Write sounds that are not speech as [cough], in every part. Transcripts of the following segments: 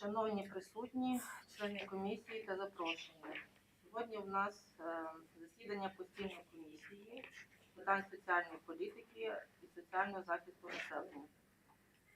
Шановні присутні, члени комісії та запрошені. Сьогодні в нас е, засідання постійної комісії з питань соціальної політики і соціального захисту населення.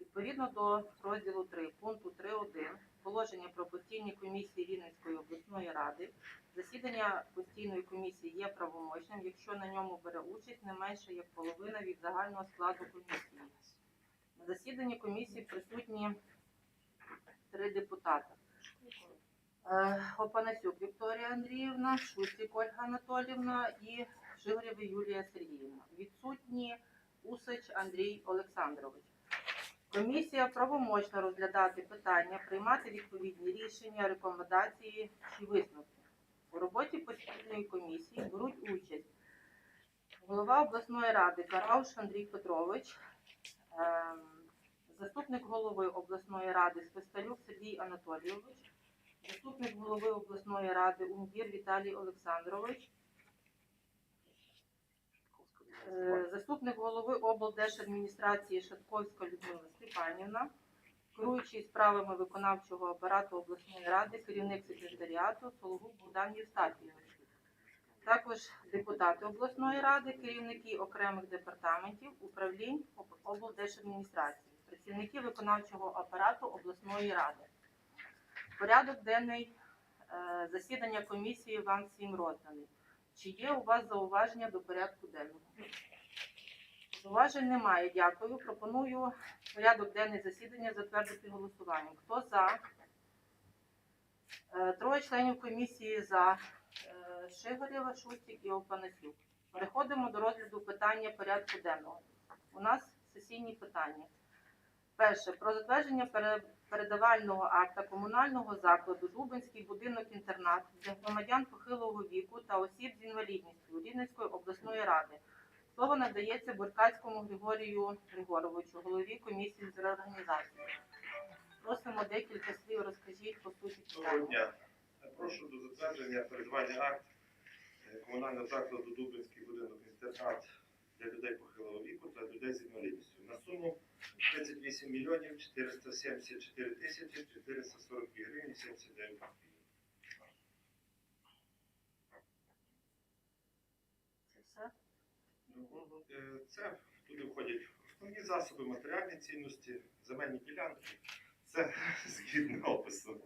Відповідно до розділу 3 пункту 3.1 положення про постійні комісії Рівненської обласної ради, засідання постійної комісії є правомочним, якщо на ньому бере участь не менше як половина від загального складу комісії. На засіданні комісії присутні три депутати. Е, Опанасюк Вікторія Андріївна, Шустик Ольга Анатолівна і Жигорєва Юлія Сергіївна. Відсутні Усич Андрій Олександрович. Комісія правомочна розглядати питання, приймати відповідні рішення, рекомендації чи висновки. У роботі постійної комісії беруть участь голова обласної ради Карауш Андрій Петрович, ем, заступник голови обласної ради Свисталюк Сергій Анатолійович, заступник голови обласної ради Унгір Віталій Олександрович, е, заступник голови облдержадміністрації Шатковська Людмила Степанівна, керуючий справами виконавчого апарату обласної ради, керівник секретаріату Сологуб Богдан Євстафійович. Також депутати обласної ради, керівники окремих департаментів, управлінь облдержадміністрації, працівники виконавчого апарату обласної ради. Порядок денний е, засідання комісії вам всім розданий. Чи є у вас зауваження до порядку денного? Зауважень немає. Дякую. Пропоную порядок денний засідання затвердити голосуванням. Хто за? Е, Троє членів комісії за. Е, Шигорєва, Шустик і Опанасюк. Переходимо до розгляду питання порядку денного. У нас сесійні питання. Перше про затвердження передавального акта комунального закладу Дубинський будинок-інтернат для громадян похилого віку та осіб з інвалідністю Рівненської обласної ради. Слово надається Буркацькому Григорію Григоровичу, голові комісії з реорганізації. Просимо декілька слів, розкажіть по суті Доброго дня. Прошу до затвердження передавання акт е, комунального закладу Дубинський будинок інтернат для людей похилого віку та людей з інвалідністю на суму 38 мільйонів 474 тисячі 442 гривні 79 копійок. Це? Ну, е, Це туди входять основні засоби, матеріальні цінності, земельні ділянки. Це згідно опису.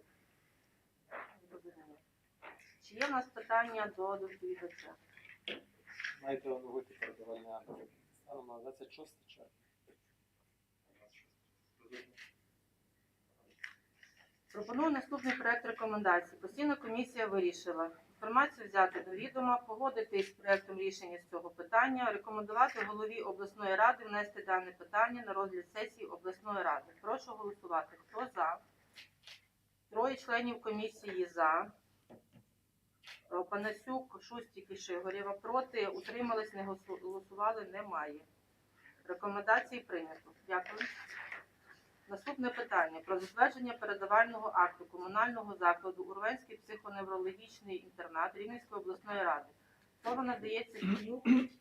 Чи є в нас питання до доповідача? Маєте оновити передавальний акт. Станом на 26 червня. Пропоную наступний проект рекомендацій. Постійна комісія вирішила інформацію взяти до відома, погодити з проектом рішення з цього питання, рекомендувати голові обласної ради внести дане питання на розгляд сесії обласної ради. Прошу голосувати. Хто за? Троє членів комісії за. Е, Панасюк, Шустік і Шигорєва проти. Утримались, не голосували, немає. Рекомендації прийнято. Дякую. Наступне питання про затвердження передавального акту комунального закладу Урвенський психоневрологічний інтернат Рівненської обласної ради. Слово надається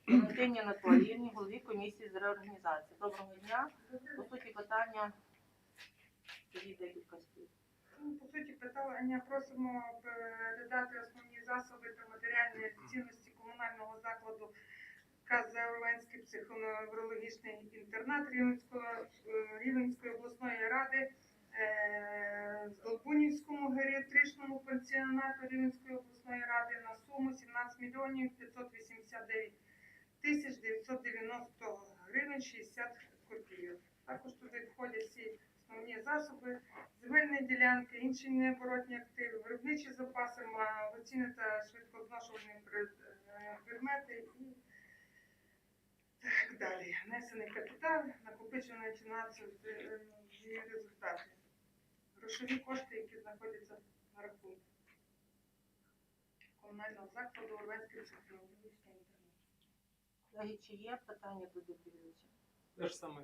Валентині Анатоліївні, голові комісії з реорганізації. Доброго дня. По суті, питання декілька слів. Ну, По суті, питання просимо передати основні засоби та матеріальні цінності комунального закладу КЗ Орленський психоневрологічний інтернат Рівненської, е, обласної ради е, Здолбунівському геріатричному пансіонату Рівненської обласної ради на суму 17 мільйонів 589 тисяч 990 гривень 60 копійок. Також туди входять всі основні засоби земельні ділянки, інші необоротні активи, виробничі запаси, магазини та швидкозношувальні пред- е, предмети і так далі. Внесений капітал, накопичена фінансові е, результати. Грошові кошти, які знаходяться на рахунку комунального закладу Орленський психологічний інтернет. Колеги, чи є питання до доповідача? Те ж саме.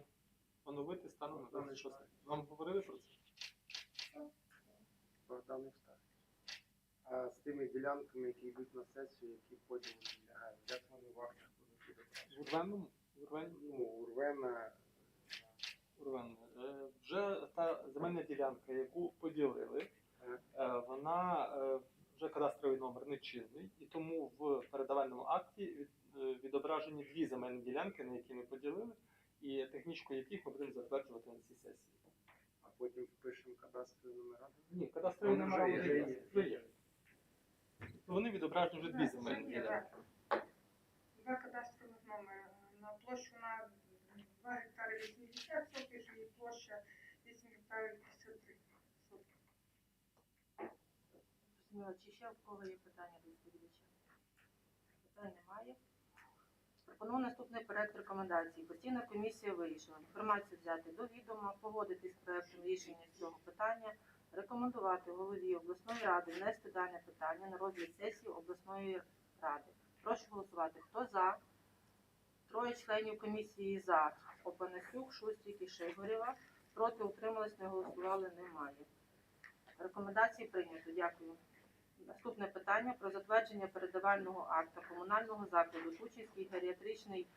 Оновити станом на 26. Вам говорили про це? Богдан Євстафійович. А з тими ділянками, які йдуть на сесію, які потім відлягають, як вони в актах будуть В Урвенному? В Урвенному? Ну, Урвена, Урван, е, вже та земельна ділянка, яку поділили, е, вона е, вже кадастровий номер не чинний, і тому в передавальному акті від- е, відображені дві земельні ділянки, на які ми поділили, і технічку яких ми будемо затверджувати на цій сесії. А потім впишемо кадастрові номера. Ні, кадастрові номера вже є, вже є. вже є. Тобто Вони відображені вже дві земельні ділянки. Два кадастрових номери. На площу на 2 гектари 80 сотих і площа 8 гектарів 53 сотих. Зрозуміло, чи ще в кого є питання до відповідача? Питань немає. Пропоную наступний проект рекомендацій. Постійна комісія вирішила інформацію взяти до відома, погодитись з проектом рішення цього питання, рекомендувати голові обласної ради внести дане питання на розгляд сесії обласної ради. Прошу голосувати. Хто за? Троє членів комісії за. Опанасюк, Шустік і Шигорєва. Проти утримались, не голосували, немає. Рекомендації прийнято. Дякую. Наступне питання про затвердження передавального акта комунального закладу Тучівський геріатричний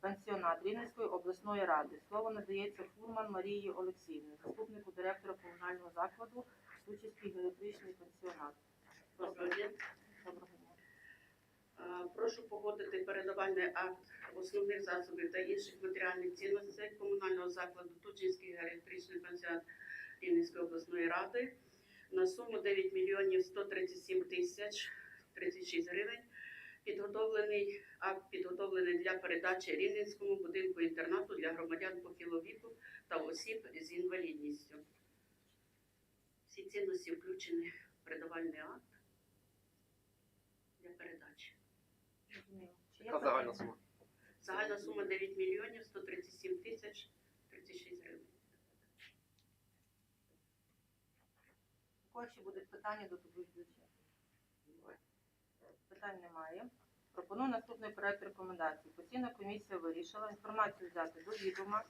пансіонат Рівненської обласної ради. Слово надається Фурман Марії Олексіївні, заступнику директора комунального закладу Тучівський геріатричний пансіонат. Е, Прошу погодити передавальний акт основних засобів та інших матеріальних цінностей комунального закладу Тучинський геріатричний пансіонат Рівненської обласної ради на суму 9 мільйонів 137 тисяч 36 гривень. Підготовлений акт підготовлений для передачі Рівненському будинку інтернату для громадян похилого віку та осіб з інвалідністю. Всі цінності включені в передавальний акт для передачі. Яка загальна сума? Загальна сума 9 мільйонів 137 тисяч 36 гривень. Кого ще будуть питання до доповідача? Питань немає. Пропоную наступний проект рекомендацій. Постійна комісія вирішила інформацію взяти до відома,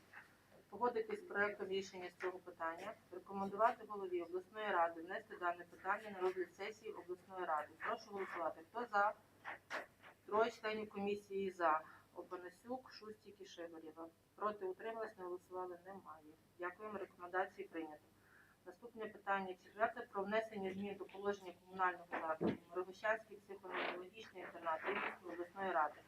погодитись з проектом рішення з цього питання, рекомендувати голові обласної ради внести дане питання на розгляд сесії обласної ради. Прошу голосувати. Хто за? Троє членів комісії за. Опанасюк, Шустік і Шигорєва. Проти утрималась, не голосували, немає. Дякуємо, рекомендації прийнято. Наступне питання четверте про внесення змін до положення комунального закладу Мировищанський психоневрологічний інтернат Рівненської обласної ради.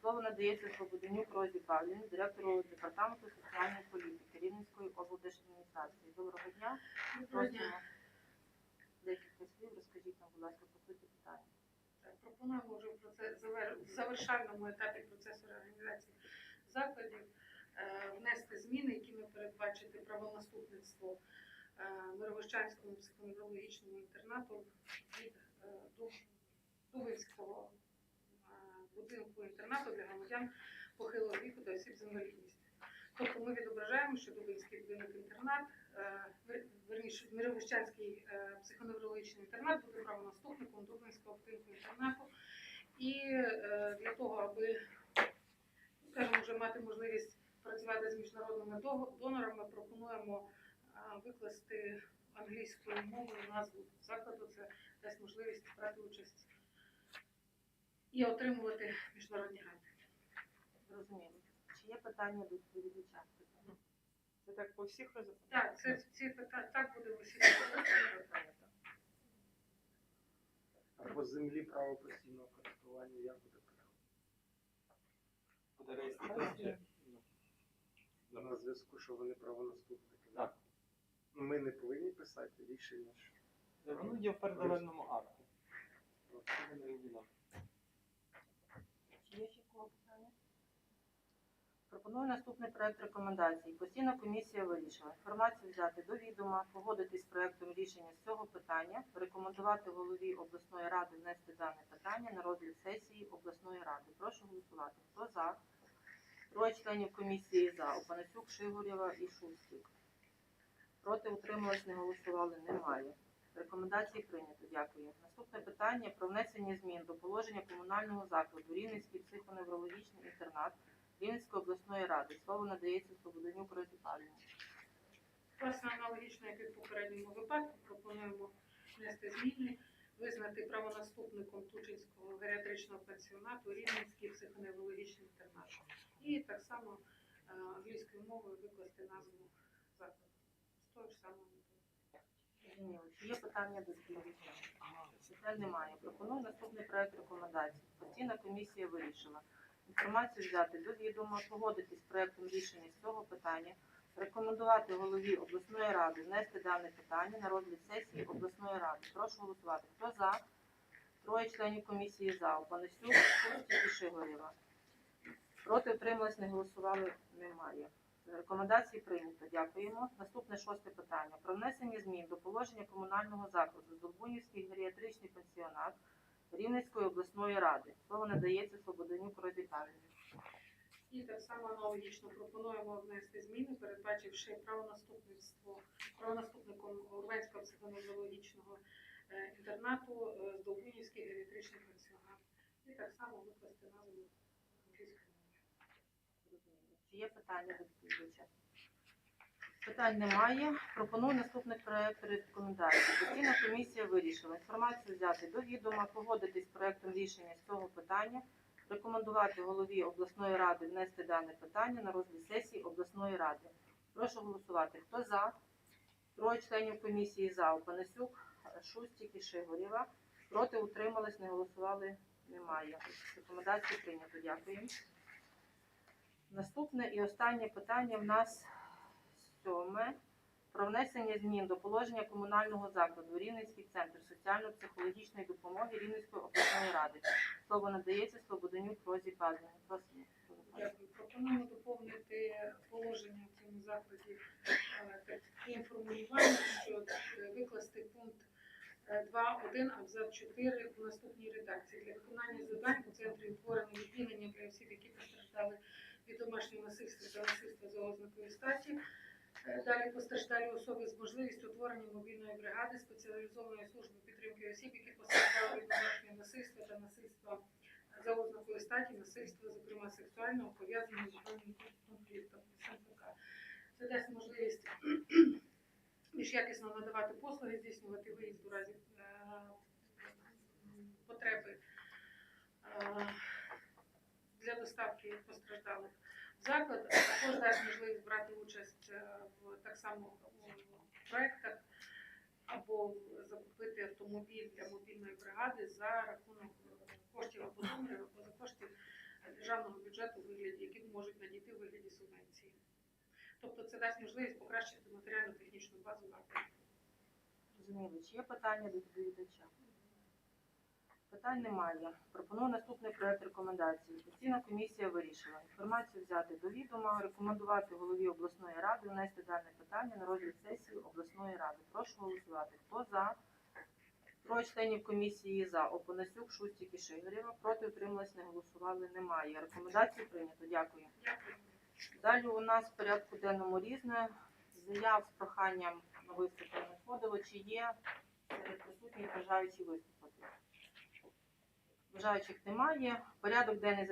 Слово надається Свободенюк Розі Павлівні, директору департаменту соціальної політики Рівненської облдержадміністрації. Доброго дня. Просимо декілька слів. Розкажіть нам, будь ласка, по суті питання. Так, пропонуємо вже в процес в завершальному етапі процесу реорганізації закладів е, внести зміни, які ми передбачити правонаступництво Мировищанському психоневрологічному інтернату від е, Дубинського е, будинку інтернату для громадян похилого віку та осіб з інвалідністю. Тобто ми відображаємо, що Дубинський будинок інтернат, е, верніше Мировищанський е, психоневрологічний інтернат буде правонаступником Дубинського будинку інтернату. І е, для того, аби скажімо, вже мати можливість працювати з міжнародними донорами, пропонуємо е, викласти англійською мовою назву закладу. Це дасть можливість брати участь і отримувати міжнародні гранти. Зрозуміло. Чи є питання до відповідача? Це так по всіх Так, це ці питання так буде в усіх. А по землі право постійного користування як буде право? буде реєстрація. На зв'язку, що вони правонаступники. Так. Ну, Ми не повинні писати рішення, що Воно є в передавальному акті. Це не відомо. Чи є ще кого питання? Пропоную наступний проект рекомендацій. Постійна комісія вирішила інформацію взяти до відома, погодитись з проектом рішення з цього питання, рекомендувати голові обласної ради внести дане питання на розгляд сесії обласної ради. Прошу голосувати. Хто за? Троє членів комісії за. Опанасюк, Шигурєва і Шустік. Проти утрималось, не голосували, немає. Рекомендації прийнято. Дякую. Наступне питання про внесення змін до положення комунального закладу Рівненський психоневрологічний інтернат Рівненської обласної ради. Слово надається Свободенюк Розі Павлівні. Власне, аналогічно, як і в попередньому випадку, пропонуємо внести зміни, визнати правонаступником Тучинського геріатричного пансіонату Рівненський психоневрологічний інтернат. І так само е, англійською мовою викласти назву закладу. Того ж. Зрозуміло. Чи є питання до доповідача? Питань немає. Пропоную наступний проект рекомендацій. Постійна комісія вирішила інформацію взяти до відома, погодитись з проектом рішення з цього питання, рекомендувати голові обласної ради внести дане питання на розгляд сесії обласної ради. Прошу голосувати. Хто за? Троє членів комісії за. Панасюк, Кості і Шигорєва. Проти утримались, не голосували, немає. Рекомендації прийнято. Дякуємо. Наступне шосте питання. Про внесення змін до положення комунального закладу Здолбунівський геріатричний пенсіонат Рівненської обласної ради. Слово надається Слободенюк Розі Павлівні. І так само аналогічно пропонуємо внести зміни, передбачивши правонаступництво правонаступником Урбанського психоневрологічного е, інтернату е, Здолбунівський геріатричний пенсіонат. І так само викласти назву. Чи є питання до доповідача? Питань немає. Пропоную наступний проект рекомендацій. Постійна комісія вирішила інформацію взяти до відома, погодитись з проектом рішення з цього питання, рекомендувати голові обласної ради внести дане питання на розгляд сесії обласної ради. Прошу голосувати. Хто за? Троє членів комісії за. Панасюк, Шустік і Шигорєва. Проти утримались, не голосували. Немає. Рекомендації прийнято. Дякую. Наступне і останнє питання в нас сьоме. Про внесення змін до положення комунального закладу Рівненський центр соціально-психологічної допомоги Рівненської обласної ради. Слово надається Слободенюк Розі Павлівні. Дякую. Пропонуємо доповнити положення в цьому закладі е, таким формулюванням, що е, викласти пункт е, 2.1 абзац 4 у наступній редакції. Для виконання завдань у центрі утворено відділення для осіб, які постраждали від домашнього насильства та насильства за ознакою статі. Е, Далі постраждалі особи з можливістю утворення мобільної бригади спеціалізованої служби підтримки осіб, які постраждали від домашнього насильства та насильства за ознакою статі, насильства, зокрема сексуального, пов'язаного з збройним конфліктом. Це дасть можливість [clears throat] більш якісно надавати послуги, здійснювати виїзд у разі е, потреби е, для доставки постраждалих в заклад, а також дасть можливість брати участь е, в так само у проектах або закупити автомобіль для мобільної бригади за рахунок коштів або номерів, або за кошти державного бюджету, вигляді, які можуть надійти у вигляді субвенції. Тобто це дасть можливість покращити матеріально-технічну базу закладу. Зрозуміло. Чи є питання до доповідача? Питань немає. Пропоную наступний проект рекомендації. Постійна комісія вирішила інформацію взяти до відома, рекомендувати голові обласної ради внести дане питання на розгляд сесії обласної ради. Прошу голосувати. Хто за? Троє членів комісії за. Опонасюк, Шустік і Шигорєва. Проти утрималась, не голосували. Немає. Рекомендації прийнято. Дякую. Далі у нас в порядку денному різне. Заяв з проханням на виступи входило. Чи є серед присутніх бажаючі виступити? Бажаючих немає. Порядок денний